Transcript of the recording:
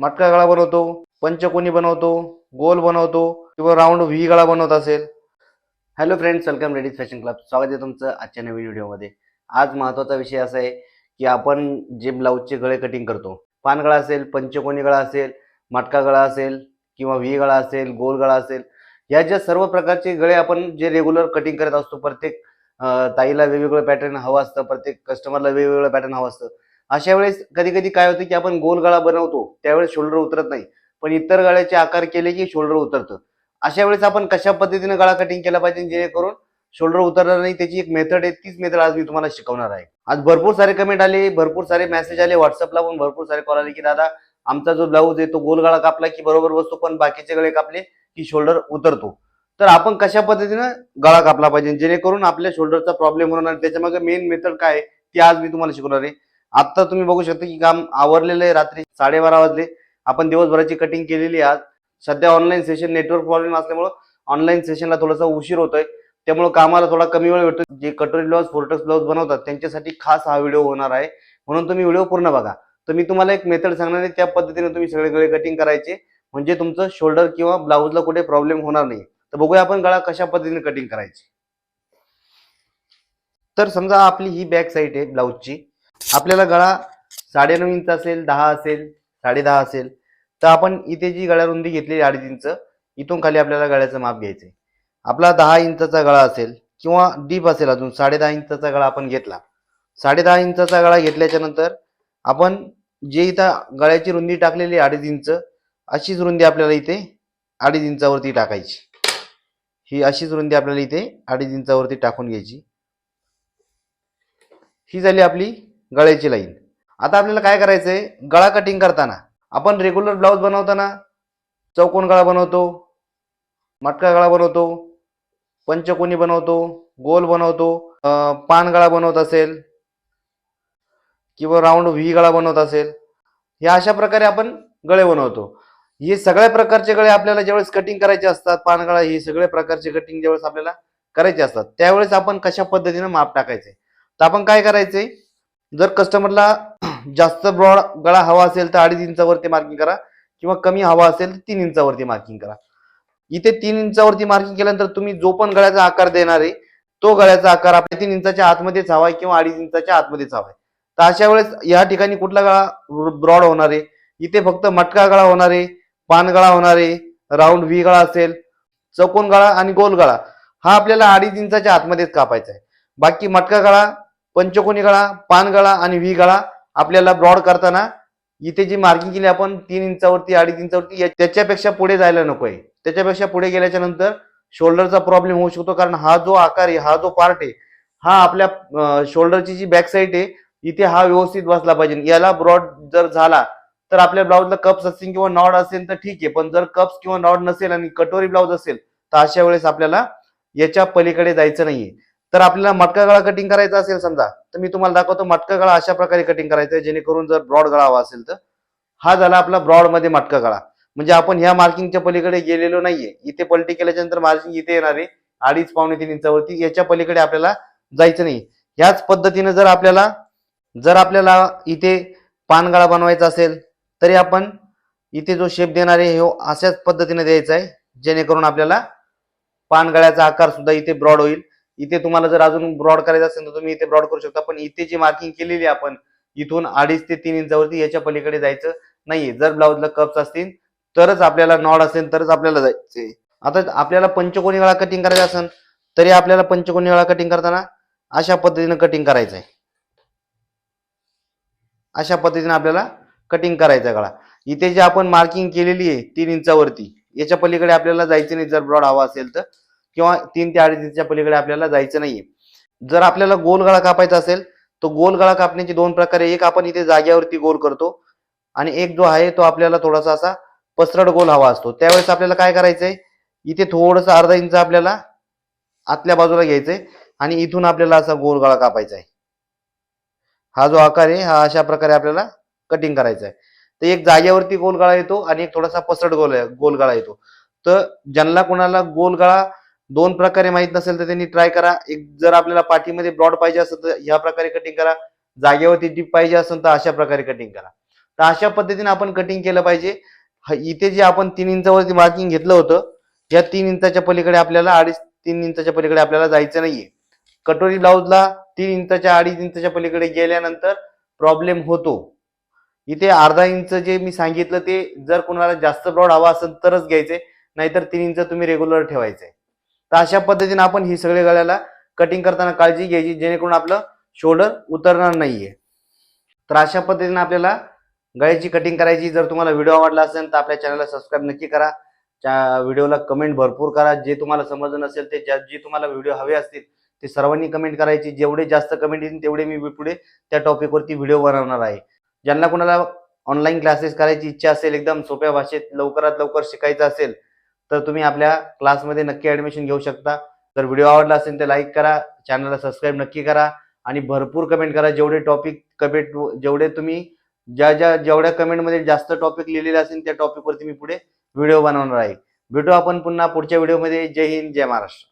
मटका गळा बनवतो पंचकोनी बनवतो गोल बनवतो किंवा राऊंड व्ही गळा बनवत असेल. Hello friends welcome ladies fashion club स्वागत आहे तुमचं आजच्या नवीन व्हिडिओमध्ये आज महत्त्वाचा विषय असा आहे की आपण जे ब्लाऊजचे गळे कटिंग करतो पानगळा असेल पंचकोनी गळा असेल मटका गळा असेल किंवा व्ही गळा असेल गोल गळा असेल या ज्या सर्व प्रकारचे गळे आपण जे रेग्युलर कटिंग करत असतो प्रत्येक ताईला वेगवेगळं पॅटर्न हवं असतं प्रत्येक कस्टमरला वेगवेगळं पॅटर्न हवं असतं अशा वेळेस कधी कधी काय होतं की आपण गोल गळा बनवतो त्यावेळेस शोल्डर उतरत नाही. पण इतर गळ्याचे आकार केले की शोल्डर उतरतं. अशा वेळेस आपण कशा पद्धतीने गळा कटिंग केला पाहिजे जेणेकरून शोल्डर उतरणार नाही? त्याची एक मेथड आहे तीच मेथड आज मी तुम्हाला शिकवणार आहे. आज भरपूर सारे कमेंट आले भरपूर सारे मेसेज आले व्हॉट्सअपला पण भरपूर सारे कॉल आले की दादा आमचा जो ब्लाऊज आहे तो गोल गळा कापला की बरोबर बसतो पण बाकीचे गळे कापले की शोल्डर उतरतो. तर आपण कशा पद्धतीनं गळा कापला पाहिजे जेणेकरून आपल्या शोल्डरचा प्रॉब्लेम होणार त्याच्यामागे मेन मेथड काय ती आज मी तुम्हाला शिकवणार आहे. आता तुम्ही बघू शकता की काम आवरलेलं आहे रात्री साडेबारा वाजले. आपण दिवसभराची कटिंग केलेली आज. सध्या ऑनलाईन सेशन नेटवर्क प्रॉब्लेम असल्यामुळं ऑनलाईन सेशनला थोडासा उशीर होतोय. त्यामुळे कामाला थोडा कमी वेळ भेटतो जे कटोरी ब्लाउज फोर्टस ब्लाऊज बनवतात त्यांच्यासाठी खास हा व्हिडिओ होणार आहे. म्हणून तुम्ही व्हिडिओ पूर्ण बघा. तर मी तुम्हाला एक मेथड सांगणार आहे त्या पद्धतीने तुम्ही सगळे गळे कटिंग करायचे. म्हणजे तुमचं शोल्डर किंवा ब्लाऊजला कुठे प्रॉब्लेम होणार नाही तर बघूया आपण गळा कशा पद्धतीने कटिंग करायची. तर समजा आपली ही बॅक साईड आहे ब्लाऊजची आपल्याला गळा साडेनऊ इंच असेल दहा असेल साडे दहा असेल तर आपण इथे जी गळ्या रुंदी घेतली अडीच इंच इथून खाली आपल्याला गळ्याचं माप घ्यायचं आहे आपला दहा इंचाचा गळा असेल किंवा डीप असेल अजून साडे दहा इंचाचा गळा आपण घेतला. साडे दहा इंचाचा गळा घेतल्याच्या नंतर आपण जे इथं गळ्याची रुंदी टाकलेली अडीच इंच अशीच रुंदी आपल्याला इथे अडीच इंचावरती टाकायची. ही अशीच रुंदी आपल्याला इथे अडीच इंचावरती टाकून घ्यायची. ही झाली आपली गळ्याची लाईन. आता आपल्याला काय करायचं आहे गळा कटिंग करताना. आपण रेग्युलर ब्लाऊज बनवताना चौकोन गळा बनवतो मटका गळा बनवतो पंचकोनी बनवतो गोल बनवतो पान गळा बनवत असेल किंवा राऊंड व्ही गळा बनवत असेल या अशा प्रकारे आपण गळे बनवतो. हे सगळ्या प्रकारचे गळे आपल्याला ज्यावेळेस कटिंग करायचे असतात पानगळा हे सगळ्या प्रकारचे कटिंग ज्यावेळेस आपल्याला करायचे असतात त्यावेळेस आपण कशा पद्धतीनं माप टाकायचे? तर आपण काय करायचंय जर कस्टमरला जास्त ब्रॉड गळा हवा असेल तर अडीच इंचावरती मार्किंग करा किंवा कमी हवा असेल तर तीन इंचावरती मार्किंग करा. इथे तीन इंचावरती मार्किंग केल्यानंतर तुम्ही जो पण गळ्याचा आकार देणार आहे तो गळ्याचा आकार आपल्या तीन इंचाच्या आतमध्येच हवाय किंवा अडीच इंचाच्या आतमध्येच हवाय. तर अशा वेळेस या ठिकाणी कुठला गळा ब्रॉड होणार आहे? इथे फक्त मटका गळा होणार आहे पान गळा होणार आहे राऊंड व्ही गळा असेल चौकोन गळा आणि गोल गळा. हा आपल्याला अडीच इंचाच्या आतमध्येच कापायचा आहे. बाकी मटका गळा पंचकोनी गळा पान गळा आणि व्ही गळा आपल्याला ब्रॉड करताना इथे जी मार्किंग केली आपण तीन इंचावरती अडीच इंचावरती त्याच्यापेक्षा पुढे जायला नकोय. त्याच्यापेक्षा पुढे गेल्याच्यानंतर शोल्डरचा प्रॉब्लेम होऊ शकतो कारण हा जो आकार आहे हा जो पार्ट आहे हा आपल्या शोल्डरची जी बॅक साईड आहे इथे हा व्यवस्थित बसला पाहिजे. याला ब्रॉड जर झाला तर आपल्या ब्लाऊजला कप्स असतील किंवा नॉड असेल तर ठीक आहे पण जर कप्स किंवा नॉड नसेल आणि कटोरी ब्लाऊज असेल तर अशा वेळेस आपल्याला याच्या पलीकडे जायचं नाहीये. तर आपल्याला मटका गळा कटिंग करायचा असेल समजा तर मी तुम्हाला दाखवतो मटका गळा अशा प्रकारे कटिंग करायचं आहे जेणेकरून जर ब्रॉड गळा हवा असेल तर. हा झाला आपला ब्रॉडमध्ये मटका गळा. म्हणजे आपण ह्या मार्किंगच्या पलीकडे गेलेलो नाहीये. इथे पलटी केल्याच्यानंतर मार्किंग इथे येणार आहे. अडीच पावणे तीन इंचावरती याच्या पलीकडे आपल्याला जायचं नाही ह्याच पद्धतीने जर आपल्याला जर आपल्याला इथे पानगळा बनवायचा असेल तरी आपण इथे जो शेप देणार आहे हो अशाच पद्धतीने द्यायचा आहे जेणेकरून आपल्याला पानगळ्याचा आकार सुद्धा इथे ब्रॉड होईल. इथे तुम्हाला जर अजून ब्रॉड करायचं असेल तर तुम्ही इथे ब्रॉड करू शकता. पण इथे जी मार्किंग केलेली आहे आपण इथून अडीच ते तीन इंचावरती याच्या पलीकडे जायचं नाहीये. जर ब्लाऊजला कप्स असतील तरच आपल्याला नॉड असेल तरच आपल्याला जायचे आता आपल्याला पंचकोनी वेळा कटिंग करायचा असेल तरी आपल्याला पंचकोनी वेळा कटिंग करताना अशा पद्धतीने कटिंग करायचं आहे अशा पद्धतीने आपल्याला कटिंग करायचा गळा इथे जे आपण मार्किंग केलेली आहे तीन इंचावरती याच्या पलीकडे आपल्याला जायचं नाही. जर ब्रॉड हवा असेल तर. किंवा तीन ते अडीच पलीकडे आपल्याला जायचं नाहीये. जर आपल्याला गोल गळा कापायचा असेल तर गोल गळा कापण्याचे दोन प्रकार आहे. एक आपण इथे जाग्यावरती गोल करतो आणि एक जो आहे तो आपल्याला थोडासा असा पसरड गोल हवा असतो. त्यावेळेस आपल्याला काय करायचंय? इथे थोडस अर्धा इंच आपल्याला आतल्या बाजूला घ्यायचंय आणि इथून आपल्याला असा गोल गळा कापायचा आहे हा जो आकार आहे हा अशा प्रकारे आपल्याला कटिंग करायचा आहे तर एक जागेवरती गोल गळा येतो आणि एक थोडासा पसरट गोल गोल गळा येतो. तर ज्यांना कोणाला गोल गळा दोन प्रकारे माहीत नसेल तर त्यांनी ट्राय करा. एक जर आपल्याला पाठीमध्ये ब्रॉड पाहिजे असेल तर ह्या प्रकारे कटिंग करा. जागेवरती डीप पाहिजे असेल तर अशा प्रकारे कटिंग करा. तर अशा पद्धतीने आपण कटिंग केलं पाहिजे. इथे जे आपण तीन इंचावरती मार्किंग घेतलं होतं या तीन इंचाच्या पलीकडे आपल्याला अडीच तीन इंचाच्या पलीकडे आपल्याला जायचं नाहीये. कटोरी ब्लाऊजला तीन इंचाच्या अडीच इंचाच्या पलीकडे गेल्यानंतर प्रॉब्लेम होतो. इथे अर्धा इंच जे मी सांगितलं ते जर कोणाला जास्त ब्रॉड हवा असेल तरच घ्यायचे नाहीतर तीन इंच तुम्ही रेग्युलर ठेवायचे. तर अशा पद्धतीने आपण ही सगळ्या गळ्याला कटिंग करताना काळजी घ्यायची जेणेकरून आपलं शोल्डर उतरणार नाहीये. तर अशा पद्धतीने आपल्याला गळ्याची कटिंग करायची. जर तुम्हाला व्हिडिओ आवडला असेल तर आपल्या चॅनलला सबस्क्राईब नक्की करा. व्हिडिओला कमेंट भरपूर करा. जे तुम्हाला समजलं नसेल ते ज्या जे तुम्हाला व्हिडिओ हवे असतील ते सर्वांनी कमेंट करायची. जेवढे जास्त कमेंट येतील तेवढे मी पुढे त्या टॉपिकवरती व्हिडिओ बनवणार आहे. ज्यांना कोणाला ऑनलाईन क्लासेस करायची इच्छा असेल एकदम सोप्या भाषेत लवकरात लवकर शिकायचं असेल तर तुम्ही आपल्या क्लासमध्ये नक्की ऍडमिशन घेऊ शकता. जर व्हिडिओ आवडला असेल तर लाईक करा चॅनलला सबस्क्राईब नक्की करा आणि भरपूर कमेंट करा. जेवढे टॉपिक कमेंट जेवढे तुम्ही ज्या ज्या जेवढ्या कमेंटमध्ये जास्त टॉपिक लिहिलेले असेल त्या टॉपिकवरती मी पुढे व्हिडिओ बनवणार आहे. भेटू आपण पुन्हा पुढच्या व्हिडिओमध्ये जय हिंद जय महाराष्ट्र.